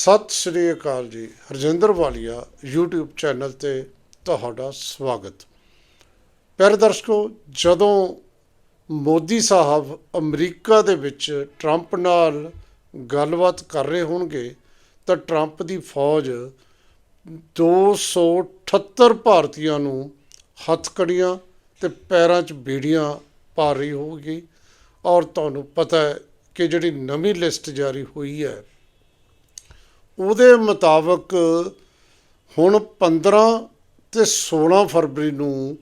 ਸਤਿ ਸ਼੍ਰੀ ਅਕਾਲ ਜੀ। ਹਰਜਿੰਦਰ ਵਾਲੀਆ, YouTube channel ਤੇ ਤੁਹਾਡਾ ਸਵਾਗਤ। ਪਿਆਰੇ ਦਰਸ਼ਕੋ, ਜਦੋਂ ਮੋਦੀ ਸਾਹਿਬ ਅਮਰੀਕਾ ਦੇ ਵਿੱਚ ਟਰੰਪ ਨਾਲ ਗੱਲਬਾਤ ਕਰ ਰਹੇ ਹੋਣਗੇ, ਤਾਂ ਟਰੰਪ ਦੀ ਫੌਜ 278 ਭਾਰਤੀਆਂ ਨੂੰ ਹੱਥਕੜੀਆਂ ਤੇ ਪੈਰਾਂ 'ਚ ਬੀੜੀਆਂ ਪਾ ਰਹੀ ਹੋਊਗੀ ਔਰ ਤੁਹਾਨੂੰ ਪਤਾ ਹੈ ਕਿ ਜਿਹੜੀ ਨਵੀਂ ਲਿਸਟ ਜਾਰੀ ਹੋਈ ਹੈ ਉਹਦੇ ਮੁਤਾਬਕ ਹੁਣ 15 ਤੇ 16 ਫਰਵਰੀ ਨੂੰ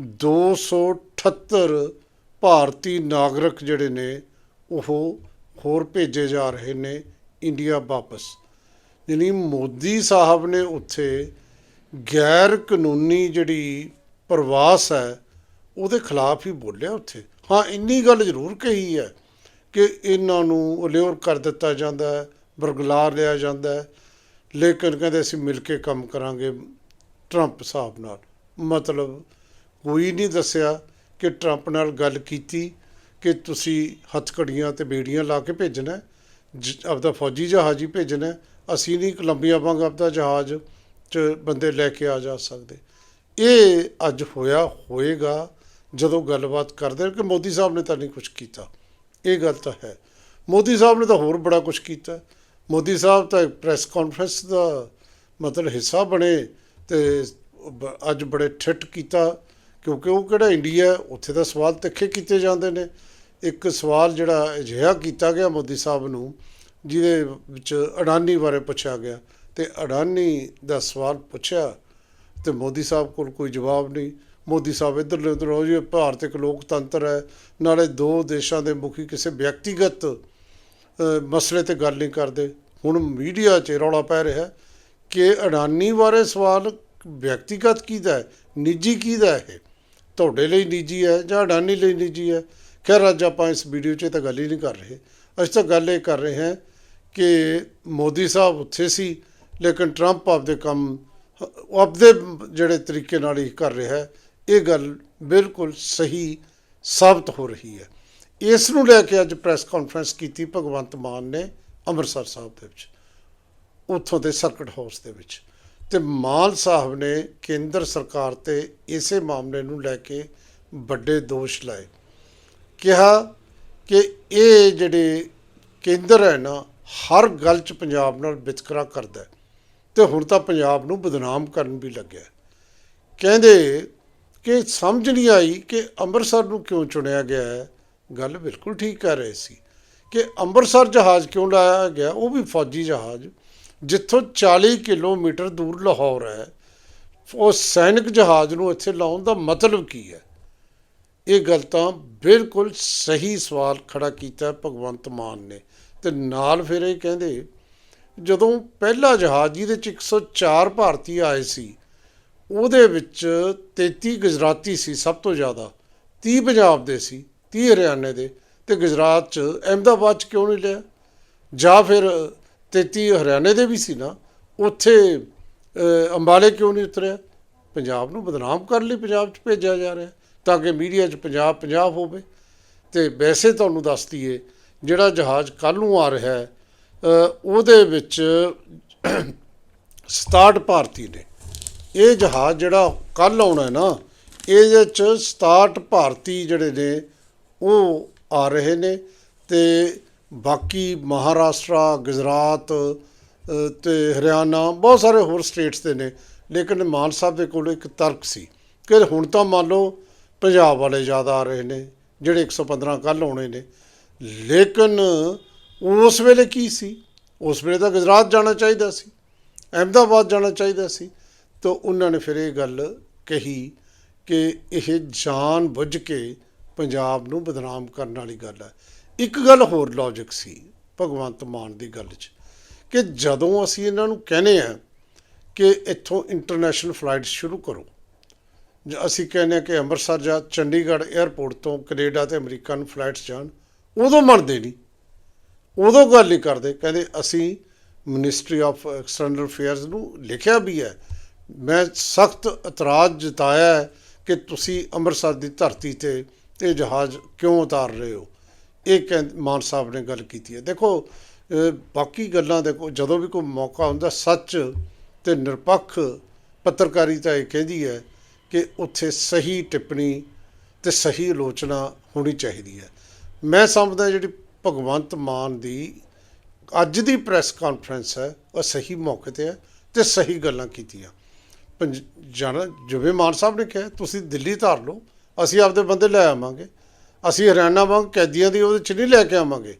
278 ਭਾਰਤੀ ਨਾਗਰਿਕ ਜਿਹੜੇ ਨੇ, ਉਹ ਹੋਰ ਭੇਜੇ ਜਾ ਰਹੇ ਨੇ ਇੰਡੀਆ ਵਾਪਸ। ਯਾਨੀ ਮੋਦੀ ਸਾਹਿਬ ਨੇ ਉੱਥੇ ਗੈਰ ਕਾਨੂੰਨੀ ਜਿਹੜੀ ਪ੍ਰਵਾਸ ਹੈ, ਉਹਦੇ ਖਿਲਾਫ ਹੀ ਬੋਲਿਆ ਉੱਥੇ। ਹਾਂ, ਇੰਨੀ ਗੱਲ ਜ਼ਰੂਰ ਕਹੀ ਹੈ ਕਿ ਇਹਨਾਂ ਨੂੰ ਅਲਿਓਰ ਕਰ ਦਿੱਤਾ ਜਾਂਦਾ ਹੈ। ਬਰਗਲਾ ਲਿਆ ਜਾਂਦਾ ਹੈ। ਲੇਕਿਨ ਕਹਿੰਦੇ ਅਸੀਂ ਮਿਲ ਕੇ ਕੰਮ ਕਰਾਂਗੇ ਟਰੰਪ ਸਾਹਿਬ ਨਾਲ। ਮਤਲਬ ਕੋਈ ਨਹੀਂ ਦੱਸਿਆ ਕਿ ਟਰੰਪ ਨਾਲ ਗੱਲ ਕੀਤੀ ਕਿ ਤੁਸੀਂ ਹੱਥਕੜੀਆਂ ਤੇ ਬੇੜੀਆਂ ਲਾ ਕੇ ਭੇਜਣਾ ਜ- ਆਪਦਾ ਫੌਜੀ ਜਹਾਜ਼ ਹੀ ਭੇਜਣਾ ਅਸੀਂ ਨਹੀਂ ਕੋਲੰਬੀਆ ਵਾਂਗ ਆਪਦਾ ਜਹਾਜ਼ 'ਚ ਬੰਦੇ ਲੈ ਕੇ ਆ ਜਾ ਸਕਦੇ। ਇਹ ਅੱਜ ਹੋਇਆ, ਹੋਏਗਾ। ਜਦੋਂ ਗੱਲਬਾਤ ਕਰਦੇ ਕਿ ਮੋਦੀ ਸਾਹਿਬ ਨੇ ਤਾਂ ਨਹੀਂ ਕੁਝ ਕੀਤਾ। ਇਹ ਗੱਲ ਤਾਂ ਹੈ। ਮੋਦੀ ਸਾਹਿਬ ਨੇ ਤਾਂ ਹੋਰ ਬੜਾ ਕੁਝ ਕੀਤਾ। ਮੋਦੀ ਸਾਹਿਬ ਤਾਂ ਪ੍ਰੈਸ ਕਾਨਫਰੰਸ ਦਾ ਮਤਲਬ ਹਿੱਸਾ ਬਣੇ ਤੇ ਬ- ਅੱਜ ਬੜੇ ਠਿੱਠ ਕੀਤਾ, ਕਿਉਂਕਿ ਉਹ ਕਿਹੜਾ ਇੰਡੀਆ, ਉੱਥੇ ਤਾਂ ਸਵਾਲ ਤਿੱਖੇ ਕੀਤੇ ਜਾਂਦੇ ਨੇ। ਇੱਕ ਸਵਾਲ ਜਿਹੜਾ ਅਜਿਹਾ ਕੀਤਾ ਗਿਆ ਮੋਦੀ ਸਾਹਿਬ ਨੂੰ, ਜਿਹਦੇ ਵਿੱਚ ਅਡਾਨੀ ਬਾਰੇ ਪੁੱਛਿਆ ਗਿਆ ਤੇ ਅਡਾਨੀ ਦਾ ਸਵਾਲ ਪੁੱਛਿਆ ਤੇ ਮੋਦੀ ਸਾਹਿਬ ਕੋਲ ਕੋਈ ਜਵਾਬ ਨਹੀਂ। ਮੋਦੀ ਸਾਹਿਬ ਇੱਧਰ ਉੱਧਰ ਹੋ ਜੀ, ਭਾਰਤ ਇੱਕ ਲੋਕਤੰਤਰ ਹੈ, ਨਾਲੇ ਦੋ ਦੇਸ਼ਾਂ ਦੇ ਮੁਖੀ ਕਿਸੇ ਵਿਅਕਤੀਗਤ ਮਸਲੇ ਤੇ ਗੱਲ ਨਹੀਂ ਕਰਦੇ। ਹੁਣ ਮੀਡੀਆ 'ਚ ਰੌਲਾ ਪੈ ਰਿਹਾ ਕਿ ਅਡਾਨੀ ਬਾਰੇ ਸਵਾਲ ਵਿਅਕਤੀਗਤ ਕਿਹਦਾ ਹੈ? ਨਿੱਜੀ ਕਿਹਦਾ ਹੈ ਇਹ? ਤੁਹਾਡੇ ਲਈ ਨਿੱਜੀ ਹੈ ਜਾਂ ਅਡਾਨੀ ਲਈ ਨਿੱਜੀ ਹੈ? ਖੈਰ, ਅੱਜ ਆਪਾਂ ਇਸ ਵੀਡੀਓ 'ਚ ਤਾਂ ਗੱਲ ਹੀ ਨਹੀਂ ਕਰ ਰਹੇ। ਅਸੀਂ ਤਾਂ ਗੱਲ ਇਹ ਕਰ ਰਹੇ ਹਾਂ ਕਿ ਮੋਦੀ ਸਾਹਿਬ ਉੱਥੇ ਸੀ, ਲੇਕਿਨ ਟਰੰਪ ਆਪਦੇ ਕੰਮ, ਆਪਦੇ ਜਿਹੜੇ ਤਰੀਕੇ ਨਾਲ ਹੀ ਕਰ ਰਿਹਾ ਹੈ, ਇਹ ਗੱਲ ਬਿਲਕੁਲ ਸਹੀ ਸਾਬਤ ਹੋ ਰਹੀ ਹੈ। ਇਸ ਨੂੰ ਲੈ ਕੇ ਅੱਜ ਪ੍ਰੈਸ ਕਾਨਫਰੰਸ ਕੀਤੀ ਭਗਵੰਤ ਮਾਨ ਨੇ। ਅੰਮ੍ਰਿਤਸਰ ਸਾਹਿਬ ਦੇ ਵਿੱਚ, ਉੱਥੋਂ ਦੇ ਸਰਕਟ ਹਾਊਸ ਦੇ ਵਿੱਚ। ਤੇ ਮਾਨ ਸਾਹਿਬ ਨੇ ਕੇਂਦਰ ਸਰਕਾਰ ਤੇ ਇਸੇ ਮਾਮਲੇ ਨੂੰ ਲੈ ਕੇ ਵੱਡੇ ਦੋਸ਼ ਲਾਏ। ਕਿਹਾ ਕਿ ਇਹ ਜਿਹੜੇ ਕੇਂਦਰ ਹੈ ਨਾ, ਹਰ ਗੱਲ 'ਚ ਪੰਜਾਬ ਨਾਲ ਵਿਤਕਰਾ ਕਰਦਾ ਹੈ। ਤੇ ਹੁਣ ਤਾਂ ਪੰਜਾਬ ਨੂੰ ਬਦਨਾਮ ਕਰਨ ਵੀ ਲੱਗਿਆ ਕਹਿੰਦੇ ਕਿ ਸਮਝ ਨਹੀਂ ਆਈ ਕਿ ਅੰਮ੍ਰਿਤਸਰ ਨੂੰ ਕਿਉਂ ਚੁਣਿਆ ਗਿਆ ਹੈ। ਗੱਲ ਬਿਲਕੁਲ ਠੀਕ ਕਰ ਰਹੇ ਸੀ। ਕਿ ਅੰਮ੍ਰਿਤਸਰ ਜਹਾਜ਼ ਕਿਉਂ ਲਾਇਆ ਗਿਆ? ਉਹ ਵੀ ਫੌਜੀ ਜਹਾਜ਼। ਜਿੱਥੋਂ 40 ਕਿਲੋਮੀਟਰ ਦੂਰ ਲਾਹੌਰ ਹੈ ਉਹ ਸੈਨਿਕ ਜਹਾਜ਼ ਨੂੰ ਇੱਥੇ ਲਾਉਣ ਦਾ ਮਤਲਬ ਕੀ ਹੈ? ਇਹ ਗੱਲ ਤਾਂ ਬਿਲਕੁਲ ਸਹੀ ਸਵਾਲ ਖੜਾ ਕੀਤਾ ਭਗਵੰਤ ਮਾਨ ਨੇ। ਤੇ ਨਾਲ ਫਿਰ ਇਹ ਕਹਿੰਦੇ, ਜਦੋਂ ਪਹਿਲਾ ਜਹਾਜ਼ ਜਿਹਦੇ ਚ 104 ਭਾਰਤੀ ਆਏ ਸੀ, ਉਹਦੇ ਵਿੱਚ 33 ਗੁਜਰਾਤੀ ਸੀ, ਸਭ ਤੋਂ ਜ਼ਿਆਦਾ। 30 ਪੰਜਾਬ ਦੇ ਸੀ 30 ਹਰਿਆਣੇ ਦੇ। ਤੇ ਗੁਜਰਾਤ ਚ ਅਹਿਮਦਾਬਾਦ ਚ ਕਿਉਂ ਨਹੀਂ ਲਿਆ? ਜਾਂ ਫਿਰ 33 ਹਰਿਆਣੇ ਦੇ ਵੀ ਸੀ ਨਾ, ਉੱਥੇ ਅੰਬਾਲੇ ਕਿਉਂ ਨਹੀਂ ਉਤਰਿਆ? ਪੰਜਾਬ ਨੂੰ ਬਦਨਾਮ ਕਰਨ ਲਈ ਪੰਜਾਬ 'ਚ ਭੇਜਿਆ ਜਾ ਰਿਹਾ, ਤਾਂ ਕਿ ਮੀਡੀਆ 'ਚ ਪੰਜਾਬ ਪੰਜਾਬ ਹੋਵੇ। ਤੇ ਵੈਸੇ ਤੁਹਾਨੂੰ ਦੱਸ ਦਈਏ, ਜਿਹੜਾ ਜਹਾਜ਼ ਕੱਲ ਨੂੰ ਆ ਰਿਹਾ ਹੈ ਉਹਦੇ ਵਿੱਚ 67 ਭਾਰਤੀ ਨੇ। ਇਹ ਜਹਾਜ਼ ਜਿਹੜਾ ਕੱਲ ਆਉਣਾ ਹੈ ਨਾ, ਇਹਦੇ ਚ 67 ਭਾਰਤੀ ਜਿਹੜੇ ਨੇ, ਉਹ ਆ ਰਹੇ ਨੇ ਤੇ ਬਾਕੀ ਮਹਾਰਾਸ਼ਟਰਾ ਗੁਜਰਾਤ ਅ, ਤੇ ਹਰਿਆਣਾ ਬਹੁਤ ਸਾਰੇ ਹੋਰ ਸਟੇਟਸ ਦੇ ਨੇ ਲੇਕਿਨ ਮਾਨ ਸਾਹਿਬ ਦੇ ਕੋਲ ਇੱਕ ਤਰਕ ਸੀ ਕਿ ਹੁਣ ਤਾਂ ਮੰਨ ਲਓ ਪੰਜਾਬ ਵਾਲੇ ਜ਼ਿਆਦਾ ਆ ਰਹੇ ਨੇ ਜਿਹੜੇ 115 ਕੱਲ ਆਉਣੇ ਨੇ ਲੇਕਿਨ ਉਸ ਵੇਲੇ ਕੀ ਸੀ? ਉਸ ਵੇਲੇ ਤਾਂ ਗੁਜਰਾਤ ਜਾਣਾ ਚਾਹੀਦਾ ਸੀ ਅਹਿਮਦਾਬਾਦ ਜਾਣਾ ਚਾਹੀਦਾ ਸੀ ਤਾਂ ਉਹਨਾਂ ਨੇ ਫਿਰ ਇਹ ਗੱਲ ਕਹੀ ਕਿ ਇਹ ਜਾਣ ਬੁੱਝ ਕੇ ਪੰਜਾਬ ਨੂੰ ਬਦਨਾਮ ਕਰਨ ਵਾਲੀ ਗੱਲ ਹੈ। ਇੱਕ ਗੱਲ ਹੋਰ ਲੌਜੀਕ ਸੀ ਭਗਵੰਤ ਮਾਨ ਦੀ ਗੱਲ 'ਚ ਕਿ ਜਦੋਂ ਅਸੀਂ ਇਹਨਾਂ ਨੂੰ ਕਹਿੰਦੇ ਆ ਕਿ ਇੱਥੋਂ ਇੰਟਰਨੈਸ਼ਨਲ ਫਲਾਈਟ ਸ਼ੁਰੂ ਕਰੋ, ਜ- ਅਸੀਂ ਕਹਿੰਦੇ ਹਾਂ ਕਿ ਅੰਮ੍ਰਿਤਸਰ ਜਾਂ ਚੰਡੀਗੜ੍ਹ 에ਅਰਪੋਰਟ ਤੋਂ ਕੈਨੇਡਾ ਤੇ ਅਮਰੀਕਾ ਨੂੰ ਫਲਾਈਟਸ ਜਾਣ, ਉਦੋਂ ਮੰਨਦੇ ਨਹੀਂ। ਉਦੋਂ ਗੱਲ ਨਹੀਂ ਕਰਦੇ, ਕਹਿੰਦੇ ਅਸੀਂ ਮਿਨਿਸਟਰੀ ਆਫ ਐਕਸਟਰਨਲ ਅਫੇਅਰਸ ਨੂੰ ਲਿਖਿਆ ਵੀ ਹੈ, ਮੈਂ ਸਖਤ ਇਤਰਾਜ਼ ਜਤਾਇਆ ਕਿ ਤੁਸੀਂ ਅੰਮ੍ਰਿਤਸਰ ਦੀ ਧਰਤੀ ਤੇ ਇਹ ਜਹਾਜ਼ ਕਿਉਂ ਉਤਾਰ ਰਹੇ ਹੋ? ਇਹ ਕਹਿੰ, ਮਾਨ ਸਾਹਿਬ ਨੇ ਗੱਲ ਕੀਤੀ ਹੈ। ਦੇਖੋ ਬਾਕੀ ਗੱਲਾਂ ਦੇ ਕੋ, ਜਦੋਂ ਵੀ ਕੋਈ ਮੌਕਾ ਹੁੰਦਾ ਸੱਚ ਤੇ ਨਿਰਪੱਖ ਪੱਤਰਕਾਰੀ ਤਾਂ ਇਹ ਕਹਿੰਦੀ ਹੈ ਕਿ ਉੱਥੇ ਸਹੀ ਟਿੱਪਣੀ ਤੇ ਸਹੀ ਆਲੋਚਨਾ ਹੋਣੀ ਚਾਹੀਦੀ ਹੈ। ਮੈਂ ਸਮਝਦਾ ਜਿਹੜੀ ਭਗਵੰਤ ਮਾਨ ਦੀ ਅੱਜ ਦੀ ਪ੍ਰੈਸ ਕਾਨਫਰੰਸ ਹੈ, ਉਹ ਸਹੀ ਮੌਕੇ ਤੇ ਹੈ ਤੇ ਸਹੀ ਗੱਲਾਂ ਕੀਤੀਆਂ। ਪੰਜ, ਜਾਣਾ, ਜਿਵੇਂ ਮਾਨ ਸਾਹਿਬ ਨੇ ਕਿਹਾ, ਤੁਸੀਂ ਦਿੱਲੀ ਧਾਰ ਲਓ ਅਸੀਂ ਆਪਦੇ ਬੰਦੇ ਲੈ ਆਵਾਂਗੇ। ਅਸੀਂ ਹਰਿਆਣਾ ਵਾਂਗ ਕੈਦੀਆਂ ਦੀ ਉਹਦੇ ਚ ਨਹੀਂ ਲੈ ਕੇ ਆਵਾਂਗੇ।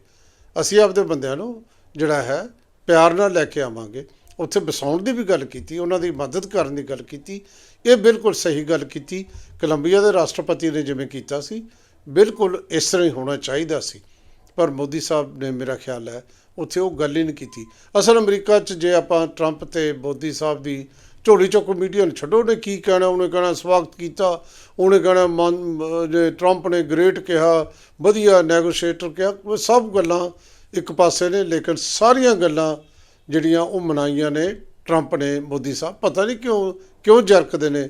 ਅਸੀਂ ਆਪਦੇ ਬੰਦਿਆਂ ਨੂੰ ਜਿਹੜਾ ਹੈ, ਪਿਆਰ ਨਾਲ ਲੈ ਕੇ ਆਵਾਂਗੇ। ਉੱਥੇ ਵਸਾਉਣ ਦੀ ਵੀ ਗੱਲ ਕੀਤੀ, ਉਹਨਾਂ ਦੀ ਮਦਦ ਕਰਨ ਦੀ ਗੱਲ ਕੀਤੀ। ਇਹ ਬਿਲਕੁਲ ਸਹੀ ਗੱਲ ਕੀਤੀ। ਕੋਲੰਬੀਆ ਦੇ ਰਾਸ਼ਟਰਪਤੀ ਨੇ ਜਿਵੇਂ ਕੀਤਾ ਸੀ, ਬਿਲਕੁਲ ਇਸ ਤਰ੍ਹਾਂ ਹੀ ਹੋਣਾ ਚਾਹੀਦਾ ਸੀ। ਪਰ ਮੋਦੀ ਸਾਹਿਬ ਨੇ ਮੇਰਾ ਖਿਆਲ ਹੈ, ਉੱਥੇ ਉਹ ਗੱਲ ਹੀ ਨਹੀਂ ਕੀਤੀ। ਅਸਲ ਅਮਰੀਕਾ 'ਚ ਜੇ ਆਪਾਂ ਟਰੰਪ ਤੇ ਮੋਦੀ ਸਾਹਿਬ ਦੀ ਝੋਲੀ ਚੁੱਕ ਮੀਡੀਆ ਨੂੰ ਛੱਡੋ ਨੇ ਕੀ ਕਹਿਣਾ, ਉਹਨੇ ਕਹਿਣਾ ਸਵਾਗਤ ਕੀਤਾ, ਉਹਨੇ ਕਹਿਣਾ ਮਨ ਜੇ ਟਰੰਪ ਨੇ ਗ੍ਰੇਟ ਕਿਹਾ, ਵਧੀਆ ਨੈਗੋਸ਼ੀਏਟਰ ਕਿਹਾ ਸਭ ਗੱਲਾਂ ਇੱਕ ਪਾਸੇ ਨੇ, ਲੇਕਿਨ ਸਾਰੀਆਂ ਗੱਲਾਂ ਜਿਹੜੀਆਂ ਉਹ ਮਨਾਈਆਂ ਨੇ ਟਰੰਪ ਨੇ, ਮੋਦੀ ਸਾਹਿਬ, ਪਤਾ ਨਹੀਂ ਕਿਉਂ ਕਿਉਂ ਜਰਕਦੇ ਨੇ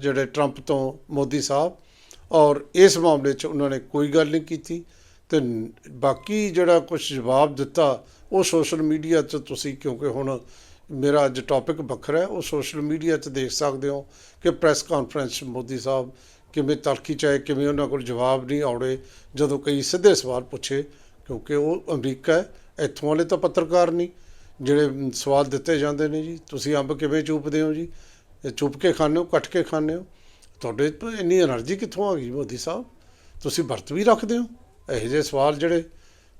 ਜਿਹੜੇ ਟਰੰਪ ਤੋਂ ਮੋਦੀ ਸਾਹਿਬ, ਔਰ ਇਸ ਮਾਮਲੇ 'ਚ ਉਹਨਾਂ ਨੇ ਕੋਈ ਗੱਲ ਨਹੀਂ ਕੀਤੀ, ਤੇ ਬਾਕੀ ਜਿਹੜਾ ਕੁਝ ਜਵਾਬ ਦਿੱਤਾ, ਉਹ ਸੋਸ਼ਲ ਮੀਡੀਆ 'ਚ ਤੁਸੀਂ, ਕਿਉਂਕਿ ਹੁਣ ਮੇਰਾ ਅੱਜ ਟੌਪਿਕ ਵੱਖਰਾ ਹੈ, ਉਹ ਸੋਸ਼ਲ ਮੀਡੀਆ 'ਚ ਦੇਖ ਸਕਦੇ ਹੋ ਕਿ ਪ੍ਰੈਸ ਕਾਨਫਰੰਸ ਮੋਦੀ ਸਾਹਿਬ ਕਿਵੇਂ ਤਲਖੀ ਚਾਹੇ ਕਿਵੇਂ ਉਹਨਾਂ ਕੋਲ ਜਵਾਬ ਨਹੀਂ ਆਉੜੇ ਜਦੋਂ ਕਈ ਸਿੱਧੇ ਸਵਾਲ ਪੁੱਛੇ, ਕਿਉਂਕਿ ਉਹ ਅਮਰੀਕਾ ਹੈ, ਇੱਥੋਂ ਵਾਲੇ ਤਾਂ ਪੱਤਰਕਾਰ ਨਹੀਂ, ਜਿਹੜੇ ਸਵਾਲ ਦਿੱਤੇ ਜਾਂਦੇ ਨੇ ਜੀ, ਤੁਸੀਂ ਅੰਬ ਕਿਵੇਂ ਚੂਪਦੇ ਹੋ ਜੀ? ਚੁੱਪ ਕੇ ਖਾਂਦੇ ਹੋ, ਕੱਟ ਕੇ ਖਾਂਦੇ ਹੋ? ਤੁਹਾਡੇ ਤੋਂ ਇੰਨੀ એનર્ਜੀ ਕਿੱਥੋਂ ਆ ਗਈ ਮੋਦੀ ਸਾਹਿਬ? ਤੁਸੀਂ ਵਰਤ ਵੀ ਰੱਖਦੇ ਹੋ? ਇਹੋ ਜਿਹੇ ਸਵਾਲ ਜਿਹੜੇ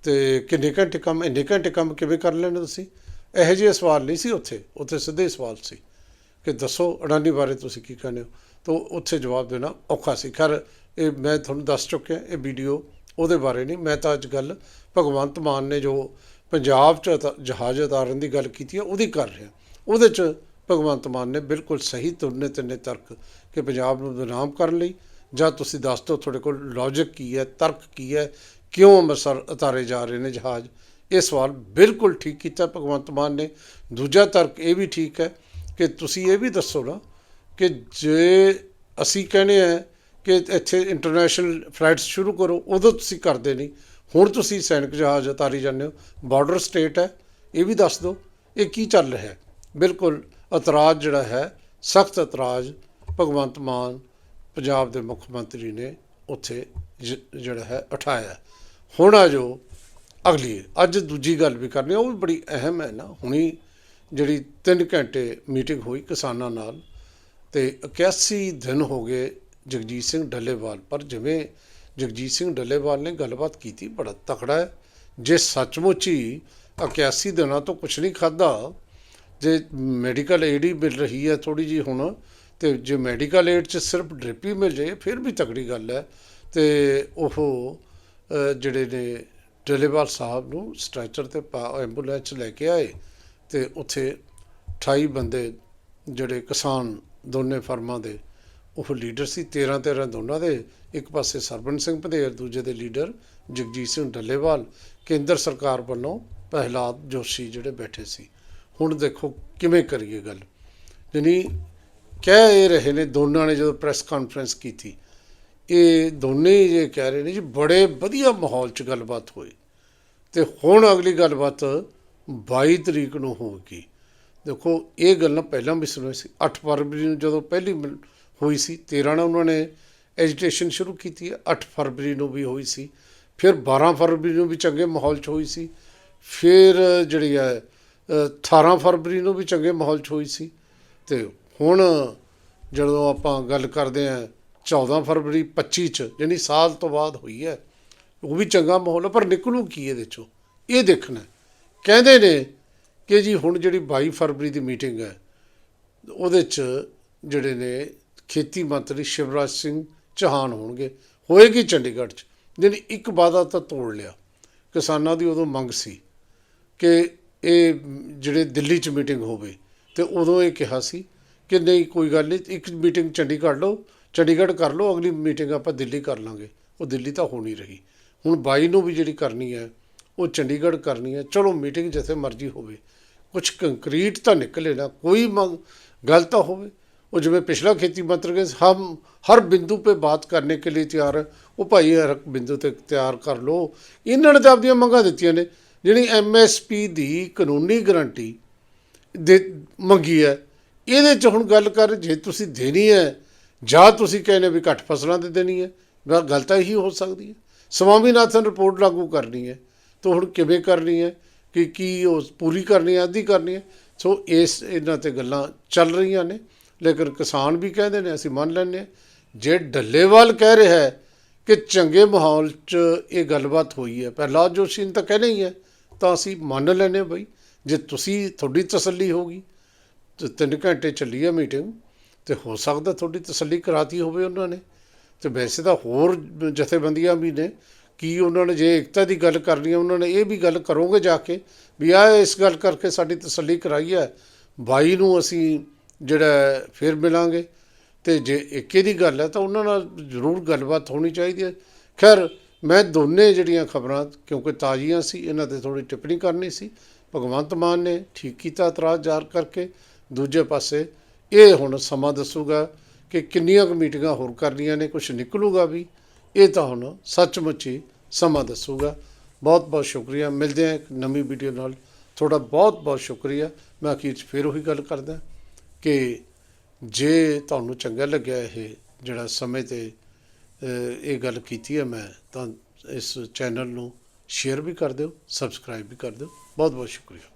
ਤੇ ਕਿੰਨੇ ਘੰਟੇ ਕੰਮ, ਇੰਨੇ ਘੰਟੇ ਕੰਮ ਕਿਵੇਂ ਕਰ ਲੈਣੇ ਤੁਸੀਂ? ਇਹੋ ਜਿਹੇ ਸਵਾਲ ਨਹੀਂ ਸੀ ਉੱਥੇ ਉੱਥੇ ਸਿੱਧੇ ਸਵਾਲ ਸੀ ਕਿ ਦੱਸੋ ਅਡਾਨੀ ਬਾਰੇ ਤੁਸੀਂ ਕੀ ਕਹਿੰਦੇ ਹੋ? ਤਾਂ ਉੱਥੇ ਜਵਾਬ ਦੇਣਾ ਔਖਾ ਸੀ। ਖੈਰ, ਇਹ ਮੈਂ ਤੁਹਾਨੂੰ ਦੱਸ ਚੁੱਕਿਆ, ਇਹ ਵੀਡੀਓ ਉਹਦੇ ਬਾਰੇ ਨਹੀਂ। ਮੈਂ ਤਾਂ ਅੱਜ ਗੱਲ ਭਗਵੰਤ ਮਾਨ ਨੇ ਜੋ ਪੰਜਾਬ 'ਚ ਉਤਾ- ਜਹਾਜ਼ ਉਤਾਰਨ ਦੀ ਗੱਲ ਕੀਤੀ ਹੈ, ਉਹਦੀ ਕਰ ਰਿਹਾ। ਉਹਦੇ 'ਚ ਭਗਵੰਤ ਮਾਨ ਨੇ ਬਿਲਕੁਲ ਸਹੀ ਤੁਰਨੇ ਤਿੰਨੇ ਤਰਕ ਕਿ ਪੰਜਾਬ ਨੂੰ ਬਦਨਾਮ ਕਰਨ ਲਈ, ਜਾਂ ਤੁਸੀਂ ਦੱਸ ਦਿਓ ਤੁਹਾਡੇ ਕੋਲ ਲੌਜਿਕ ਕੀ ਹੈ, ਤਰਕ ਕੀ ਹੈ, ਕਿਉਂ ਅੰਮ੍ਰਿਤਸਰ ਉਤਾਰੇ ਜਾ ਰਹੇ ਨੇ ਜਹਾਜ਼? ਇਹ ਸਵਾਲ ਬਿਲਕੁਲ ਠੀਕ ਕੀਤਾ, ਭਗਵੰਤ ਮਾਨ ਨੇ। ਦੂਜਾ ਤਰਕ ਇਹ ਵੀ ਠੀਕ ਹੈ ਕਿ ਤੁਸੀਂ ਇਹ ਵੀ ਦੱਸੋ ਨਾ ਕਿ ਜੇ ਅਸੀਂ ਕਹਿੰਦੇ ਆ ਕਿ ਇੱਥੇ ਇੰਟਰਨੈਸ਼ਨਲ ਫਲਾਈਟਸ ਸ਼ੁਰੂ ਕਰੋ, ਉਦੋਂ ਤੁਸੀਂ ਕਰਦੇ ਨਹੀਂ। ਹੁਣ ਤੁਸੀਂ ਸੈਨਿਕ ਜਹਾਜ਼ ਉਤਾਰੀ ਜਾਂਦੇ ਹੋ ਬਾਰਡਰ ਸਟੇਟ ਹੈ, ਇਹ ਵੀ ਦੱਸ ਦਿਓ, ਇਹ ਕੀ ਚੱਲ ਰਿਹਾ ਹੈ? ਬਿਲਕੁਲ ਇਤਰਾਜ਼ ਜਿਹੜਾ ਹੈ, ਸਖਤ ਇਤਰਾਜ਼ ਭਗਵੰਤ ਮਾਨ, ਪੰਜਾਬ ਦੇ ਮੁੱਖ ਮੰਤਰੀ ਨੇ ਉੱਥੇ ਜ- ਜਿਹੜਾ ਹੈ, ਉਠਾਇਆ ਹੁਣ ਆ ਜੋ ਅਗਲੀ, ਅੱਜ ਦੂਜੀ ਗੱਲ ਵੀ ਕਰਨੀ, ਉਹ ਵੀ ਬੜੀ ਅਹਿਮ ਹੈ ਨਾ। ਹੁਣੀ ਜਿਹੜੀ 3 ਘੰਟੇ ਮੀਟਿੰਗ ਹੋਈ ਕਿਸਾਨਾਂ ਨਾਲ ਤੇ 81 ਦਿਨ ਹੋ ਗਏ ਜਗਜੀਤ ਸਿੰਘ ਡੱਲੇਵਾਲ ਪਰ, ਜਿਵੇਂ ਜਗਜੀਤ ਸਿੰਘ ਡੱਲੇਵਾਲ ਨੇ ਗੱਲਬਾਤ ਕੀਤੀ, ਬੜਾ ਤਕੜਾ ਹੈ। ਜੇ ਸੱਚਮੁੱਚ ਹੀ 81 ਦਿਨਾਂ ਤੋਂ ਕੁਝ ਨਹੀਂ ਖਾਦਾ ਜੇ ਮੈਡੀਕਲ ਏਡ ਹੀ ਮਿਲ ਰਹੀ ਹੈ ਥੋੜੀ ਜੀ ਹੁਣ, ਤੇ ਜੇ ਮੈਡੀਕਲ ਏਡ ਚ ਸਿਰਫ ਡ੍ਰਿਪ ਹੀ ਮਿਲ ਜਾਏ, ਫਿਰ ਵੀ ਤਕੜੀ ਗੱਲ ਹੈ। ਤੇ ਉਹ ਜਿਹੜੇ ਨੇ ਡੱਲੇਵਾਲ ਸਾਹਿਬ ਨੂੰ ਸਟ੍ਰੈਚਰ ਤੇ ਐਂਬੂਲੈਂਸ 'ਚ ਲੈ ਕੇ ਆਏ ਤੇ ਉੱਥੇ 28 ਬੰਦੇ ਜਿਹੜੇ ਕਿਸਾਨ ਦੋਨੇ ਫਰਮਾਂ ਦੇ, ਉਹ ਲੀਡਰ ਸੀ 13 13 ਦੋਨਾਂ ਦੇ, ਇੱਕ ਪਾਸੇ ਸਰਬਨ ਸਿੰਘ ਭਦੇਰ, ਦੂਜੇ ਦੇ ਲੀਡਰ ਜਗਜੀਤ ਸਿੰਘ ਡੱਲੇਵਾਲ, ਕੇਂਦਰ ਸਰਕਾਰ ਵੱਲੋਂ ਪ੍ਰਹਿਲਾਦ ਜੋਸ਼ੀ ਜਿਹੜੇ ਬੈਠੇ ਸੀ। ਹੁਣ ਦੇਖੋ ਕਿਵੇਂ ਕਰੀਏ ਗੱਲ। ਯਾਨੀ ਕਹਿ ਇਹ ਰਹੇ ਨੇ ਦੋਨਾਂ ਨੇ ਜਦੋਂ ਪ੍ਰੈਸ ਕਾਨਫਰੰਸ ਕੀਤੀ, ਇਹ ਦੋਨੇ ਹੀ ਇਹ ਕਹਿ ਰਹੇ ਨੇ ਜੀ, ਬੜੇ ਵਧੀਆ ਮਾਹੌਲ 'ਚ ਗੱਲਬਾਤ ਹੋਈ। ਤੇ ਹੁਣ ਅਗਲੀ ਗੱਲਬਾਤ 22 ਤਰੀਕ ਨੂੰ ਹੋਊਗੀ। ਦੇਖੋ ਇਹ ਗੱਲਾਂ ਪਹਿਲਾਂ ਵੀ ਸੁਣੀ ਸੀ। 8 ਫਰਵਰੀ ਨੂੰ ਜਦੋਂ ਪਹਿਲੀ ਮਿਲ- ਹੋਈ ਸੀ 13 ਨਾਲ ਉਹਨਾਂ ਨੇ ਐਜੀਟੇਸ਼ਨ ਸ਼ੁਰੂ ਕੀਤੀ ਹੈ। 8 ਫਰਵਰੀ ਨੂੰ ਵੀ ਹੋਈ ਸੀ। ਫਿਰ 12 ਫਰਵਰੀ ਨੂੰ ਵੀ ਚੰਗੇ ਮਾਹੌਲ 'ਚ ਹੋਈ ਸੀ। ਫਿਰ ਜਿਹੜੀ ਹੈ ਅ, 18 ਫਰਵਰੀ ਨੂੰ ਵੀ ਚੰਗੇ ਮਾਹੌਲ 'ਚ ਹੋਈ ਸੀ। ਤੇ ਹੁਣ ਜਦੋਂ ਆਪਾਂ ਗੱਲ ਕਰਦੇ ਹਾਂ 14 ਫਰਵਰੀ 25 ਚ ਯਾਨੀ ਸਾਲ ਤੋਂ ਬਾਅਦ ਹੋਈ ਹੈ। ਉਹ ਵੀ ਚੰਗਾ ਮਾਹੌਲ ਹੈ ਪਰ ਨਿਕਲੂ ਕੀ ਇਹਦੇ ਚੋਂ? ਇਹ ਦੇਖਣਾ ਕਹਿੰਦੇ ਨੇ ਕਿ ਜੀ ਹੁਣ ਜਿਹੜੀ 22 ਫਰਵਰੀ ਦੀ ਮੀਟਿੰਗ ਹੈ, ਉਹਦੇ ਚ ਜਿਹੜੇ ਨੇ ਖੇਤੀ ਮੰਤਰੀ ਸ਼ਿਵਰਾਜ ਸਿੰਘ ਚੌਹਾਨ ਹੋਣਗੇ। ਹੋਏਗੀ ਚੰਡੀਗੜ੍ਹ ਚ। ਜਿਹਨੇ ਇੱਕ ਵਾਅਦਾ ਤਾਂ ਤੋੜ ਲਿਆ। ਕਿਸਾਨਾਂ ਦੀ ਉਦੋਂ ਮੰਗ ਸੀ ਕਿ ਇਹ ਜਿਹੜੇ ਦਿੱਲੀ 'ਚ ਮੀਟਿੰਗ ਹੋਵੇ, ਤੇ ਉਦੋਂ ਇਹ ਕਿਹਾ ਸੀ ਕਿ ਨਹੀਂ, ਕੋਈ ਗੱਲ ਨਹੀਂ, ਇੱਕ ਮੀਟਿੰਗ ਚੰਡੀਗੜ੍ਹ ਲਓ, ਚੰਡੀਗੜ੍ਹ ਕਰ ਲਓ, ਅਗਲੀ ਮੀਟਿੰਗ ਆਪਾਂ ਦਿੱਲੀ ਕਰ ਲਾਂਗੇ। ਉਹ ਦਿੱਲੀ ਤਾਂ ਹੋ ਨਹੀਂ ਰਹੀ। ਹੁਣ ਬਾਈ ਨੂੰ ਵੀ ਜਿਹੜੀ ਕਰਨੀ ਹੈ, ਉਹ ਚੰਡੀਗੜ੍ਹ ਕਰਨੀ ਹੈ। ਚਲੋ ਮੀਟਿੰਗ ਜਿੱਥੇ ਮਰਜ਼ੀ ਹੋਵੇ। ਕੁਝ ਕੰਕਰੀਟ ਤਾਂ ਨਿਕਲੇ ਨਾ, ਕੋਈ ਮੰਗ ਗੱਲ ਤਾਂ ਹੋਵੇ। ਉਹ ਜਿਵੇਂ ਪਿਛਲਾ ਖੇਤੀ ਮੰਤਰੀ ਕਹਿੰਦੇ ਹਮ, ਹਰ ਬਿੰਦੂ पे ਬਾਤ ਕਰਨੇ ਕੇ ਲਈ ਤਿਆਰ ਹੈ। ਉਹ ਭਾਈ ਹਰ ਬਿੰਦੂ ਤੇ ਤਿਆਰ ਕਰ ਲੋ ਇਹਨਾਂ ਨੇ ਤਾਂ ਆਪਣੀਆਂ ਮੰਗਾਂ ਦਿੱਤੀਆਂ ਨੇ। ਜਿਹੜੀ ਐਮਐਸਪੀ ਦੀ ਕਾਨੂੰਨੀ ਗਾਰੰਟੀ ਦੇ, ਮੰਗੀ ਹੈ, ਇਹਦੇ ਚ ਹੁਣ ਗੱਲ ਕਰ, ਜੇ ਤੁਸੀਂ ਦੇਣੀ ਹੈ, ਜਾਂ ਤੁਸੀਂ ਕਹਿੰਦੇ ਵੀ ਘੱਟ ਫਸਲਾਂ ਤੇ ਦੇਣੀ ਹੈ, ਗਾ- ਗੱਲ ਤਾਂ ਇਹੀ ਹੋ ਸਕਦੀ ਹੈ। ਸਵਾਮੀਨਾਥਨ ਰਿਪੋਰਟ ਲਾਗੂ ਕਰਨੀ ਹੈ ਤਾਂ ਹੁਣ ਕਿਵੇਂ ਕਰਨੀ ਹੈ, ਕਿ ਕੀ ਉਹ ਪੂਰੀ ਕਰਨੀ ਹੈ, ਅੱਧੀ ਕਰਨੀ ਹੈ। ਸੋ ਇਸ ਇਹਨਾਂ ਤੇ ਗੱਲਾਂ ਚੱਲ ਰਹੀਆਂ ਨੇ, ਲੇਕਿਨ ਕਿਸਾਨ ਵੀ ਕਹਿੰਦੇ ਨੇ, ਅਸੀਂ ਮੰਨ ਲੈਂਦੇ ਹਾਂ, ਜੇ ਡੱਲੇਵਾਲ ਕਹਿ ਰਿਹਾ ਹੈ ਕਿ ਚੰਗੇ ਮਾਹੌਲ 'ਚ ਇਹ ਗੱਲਬਾਤ ਹੋਈ ਹੈ ਪ੍ਰਹਿਲਾਦ ਜੋਸ਼ੀ ਨੇ ਤਾਂ ਕਹਿਣਾ ਹੀ ਹੈ, ਤਾਂ ਅਸੀਂ ਮੰਨ ਲੈਂਦੇ ਹਾਂ ਬਈ, ਜੇ ਤੁਸੀਂ ਤੁਹਾਡੀ ਤਸੱਲੀ ਹੋਗੀ ਤੇ ਤਿੰਨ ਘੰਟੇ ਚੱਲੀ ਹੈ ਮੀਟਿੰਗ, ਤੇ ਹੋ ਸਕਦਾ ਤੁਹਾਡੀ ਤਸੱਲੀ ਕਰਾਤੀ ਹੋਵੇ ਉਹਨਾਂ ਨੇ। ਤੇ ਵੈਸੇ ਤਾਂ ਹੋਰ ਜਥੇਬੰਦੀਆਂ ਵੀ ਨੇ, ਕੀ ਉਹਨਾਂ ਨੇ ਜੇ ਏਕਤਾ ਦੀ ਗੱਲ ਕਰਨੀ ਹੈ, ਉਹਨਾਂ ਨੇ ਇਹ ਵੀ ਗੱਲ ਕਰੋਗੇ ਜਾ ਕੇ ਵੀ ਆ ਇਸ ਗੱਲ ਕਰਕੇ ਸਾਡੀ ਤਸੱਲੀ ਕਰਾਈ ਹੈ, ਬਾਈ ਨੂੰ ਅਸੀਂ ਜਿਹੜਾ ਫਿਰ ਮਿਲਾਂਗੇ। ਤੇ ਜੇ ਏਕੇ ਦੀ ਗੱਲ ਹੈ ਤਾਂ ਉਹਨਾਂ ਨਾਲ ਜ਼ਰੂਰ ਗੱਲਬਾਤ ਹੋਣੀ ਚਾਹੀਦੀ ਹੈ। ਖੈਰ, ਮੈਂ ਦੋਨੇ ਜਿਹੜੀਆਂ ਖਬਰਾਂ, ਕਿਉਂਕਿ ਤਾਜ਼ੀਆਂ ਸੀ, ਇਹਨਾਂ ਤੇ ਥੋੜੀ ਟਿੱਪਣੀ ਕਰਨੀ ਸੀ, ਭਗਵੰਤ ਮਾਨ ਨੇ ਠੀਕ ਕੀਤਾ ਇਤਰਾਜ਼ ਜ਼ਾਹਰ ਕਰਕੇ। ਦੂਜੇ ਪਾਸੇ ਇਹ ਹੁਣ ਸਮਾਂ ਦੱਸੂਗਾ ਕਿ ਕਿੰਨੀਆਂ ਕੁ ਮੀਟਿੰਗਾਂ ਹੋਰ ਕਰਨੀਆਂ ਨੇ ਕੁਝ ਨਿਕਲੂਗਾ ਵੀ। ਇਹ ਤਾਂ ਹੁਣ ਸੱਚਮੁੱਚ ਹੀ ਸਮਾਂ ਦੱਸੂਗਾ। ਬਹੁਤ ਬਹੁਤ ਸ਼ੁਕਰੀਆ। ਮਿਲਦੇ ਹਾਂ ਇੱਕ ਨਵੀਂ ਵੀਡੀਓ ਨਾਲ। ਤੁਹਾਡਾ ਬਹੁਤ ਬਹੁਤ ਸ਼ੁਕਰੀਆ। ਮੈਂ ਅਖੀਰ 'ਚ ਫਿਰ ਉਹੀ ਗੱਲ ਕਰਦਾ ਕਿ ਜੇ ਤੁਹਾਨੂੰ ਚੰਗਾ ਲੱਗਿਆ ਇਹ ਜਿਹੜਾ ਸਮੇਂ ਤੇ ਇਹ ਗੱਲ ਕੀਤੀ ਹੈ ਮੈਂ, ਤਾਂ ਇਸ ਚੈਨਲ ਨੂੰ ਸ਼ੇਅਰ ਵੀ ਕਰ ਦਿਓ, ਸਬਸਕ੍ਰਾਈਬ ਵੀ ਕਰ ਦਿਓ। ਬਹੁਤ ਬਹੁਤ ਸ਼ੁਕਰੀਆ।